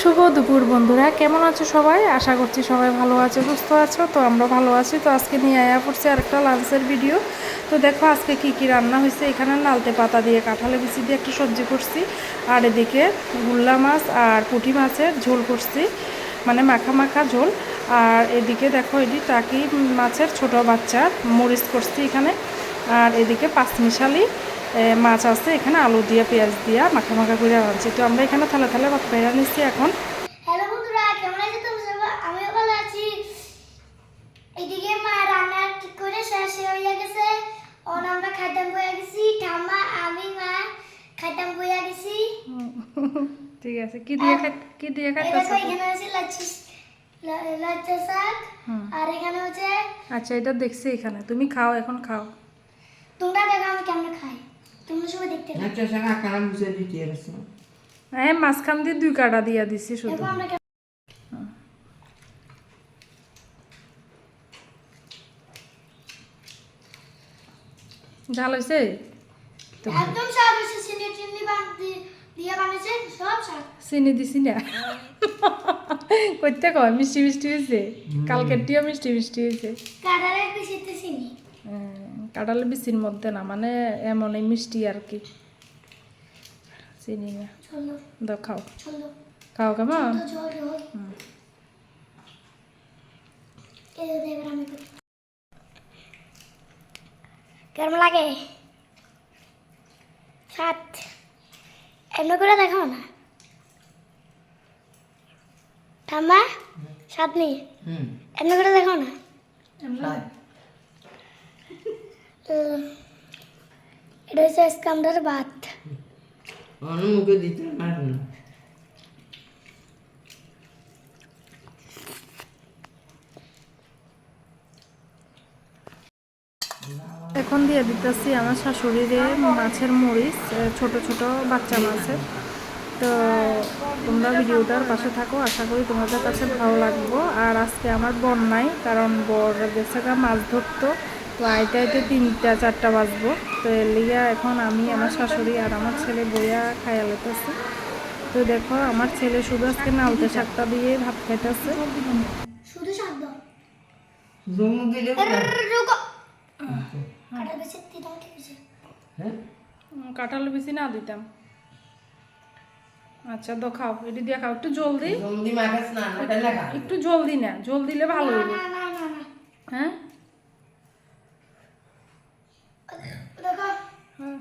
শুভ দুপুর বন্ধুরা? কেমন আছো সবাই? আশা করছি সবাই ভালো আছে, সুস্থ আছো। তো আমরা ভালো আছি। তো আজকে নিয়ে আয়া পড়ছি আরেকটা লাঞ্চের ভিডিও তো দেখো আজকে কি কি রান্না হয়েছে। এখানে নালতে পাতা দিয়ে কাঁঠালে বিচি দিয়ে একটু সবজি করছি। আর এদিকে গুল্লা মাছ আর পুঁটি মাছের ঝোল করছি। মানে মাখা মাখা ঝোল। আর এদিকে দেখো এটি টাকি মাছের ছোট বাচ্চা মরিচ করছি এখানে। আর এদিকে পাঁচমিশালি মাছ আছে এখানে আলু দিয়ে পেঁয়াজ দিয়ে মাখা মাখা করে রাঁধছি তো আমরা এখানে থালে থালে পেয়ে নিচ্ছি এখন। হ্যালো বন্ধুরা কেমন আছে তোমরা আমিও ভালো আছি। এদিকে মা রান্না করে শেষ হয়ে গেছে? আমরা খাইতাম বইয়া গেছি। ঠাম্মা আমি মা খাইতাম বইয়া গেছি। ঠিক আছে কি দিয়ে খাই কি এখানে লাচ্ছি শাক। আর এখানে হচ্ছে আচ্ছা এটা দেখছি এখানে। তুমি খাও এখন খাও। তোমরা দেখো আমি কেমন খাই। তোমরা সবাই দেখতে আচ্ছা স্যার আকারা বুঝে দিতে গেছে। হ্যাঁ মাঝখান দিয়ে দুই কাটা দিয়ে দিছি শুধু। ঝাল হয়েছে? একদম স্বাদ হয়েছে চিনি চিনি দিয়ে বানিয়েছে সব স্বাদ। চিনি দিছি না। করতে কয় মিষ্টি মিষ্টি হয়েছে। কালকেরটিও মিষ্টি মিষ্টি হয়েছে। চিনি। কাটালে বিচির মধ্যে না মানে এমন এই মিষ্টি আর কি। চিনি না দাও খাও। খাও কেমন। কেমন লাগে? সাত এমনি করে দেখো না। ঠাম্মা সাত নেই। হুম। এমনি করে দেখো না। এটা হচ্ছে আজকে আমাদের ভাত অন্য মুখে দিতে এখন দিয়ে দিতেছি আমার শাশুড়িরে মাছের মরিচ ছোট ছোট বাচ্চা মাছের। তো তোমরা ভিডিওটার পাশে থাকো আশা করি তোমাদের কাছে ভালো লাগবো। আর আজকে আমার বন্যায় কারণ বর গেছে মাছ ধরতো। তো আইতে আইতে তিনটা চারটা বাজবো। তো এর লিগে এখন আমি আমার শাশুড়ি আর আমার ছেলে বইয়া খাইয়া লেতেছে তো দেখো আমার ছেলে শুধু আজকে নালতে শাকটা দিয়ে ভাত খাইতেছে। শুধু শাক আছে? হ্যাঁ? কাঁঠাল বেশি না দিতাম। আচ্ছা তো খাও এটি দিয়ে খাও। একটু জলদি একটু জলদি না জল দিলে ভালো হবে না না না না হ্যাঁ দেখো হ্যাঁ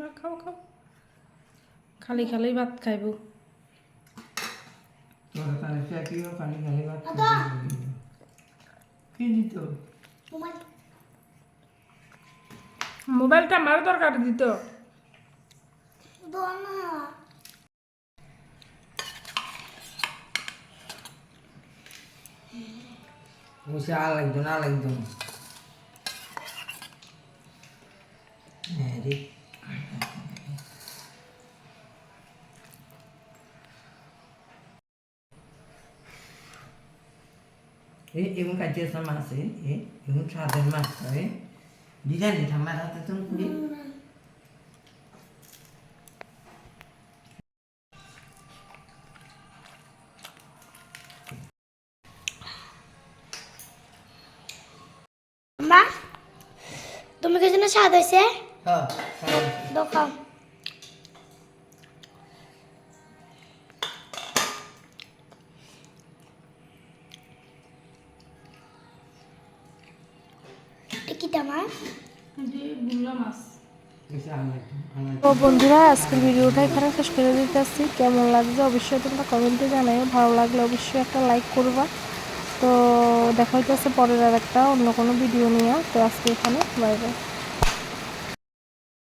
না খাও খাও। খালি খালি ভাত খাইব। মোবাইলটা আমার দরকার দিত। না। বসে আল একজন আল একজন হ্যাঁ রে। এ এবং সাদের মাছ হয় দিদানি ঠাম্মার হাতে তুমি কুড়ি মা তুমি কিছু না স্বাদ হয়েছে হ্যাঁ দেখাও আল তো বন্ধুরা আজকের ভিডিওটা এখানে শেষ করে দিতেছি কেমন লাগছে অবশ্যই তোমরা কমেন্টে জানাই ভালো লাগলে অবশ্যই একটা লাইক করবা। তো দেখা হইতেছে পরের আর একটা অন্য কোনো ভিডিও নিয়ে। তো আজকে এখানে বাই বাই।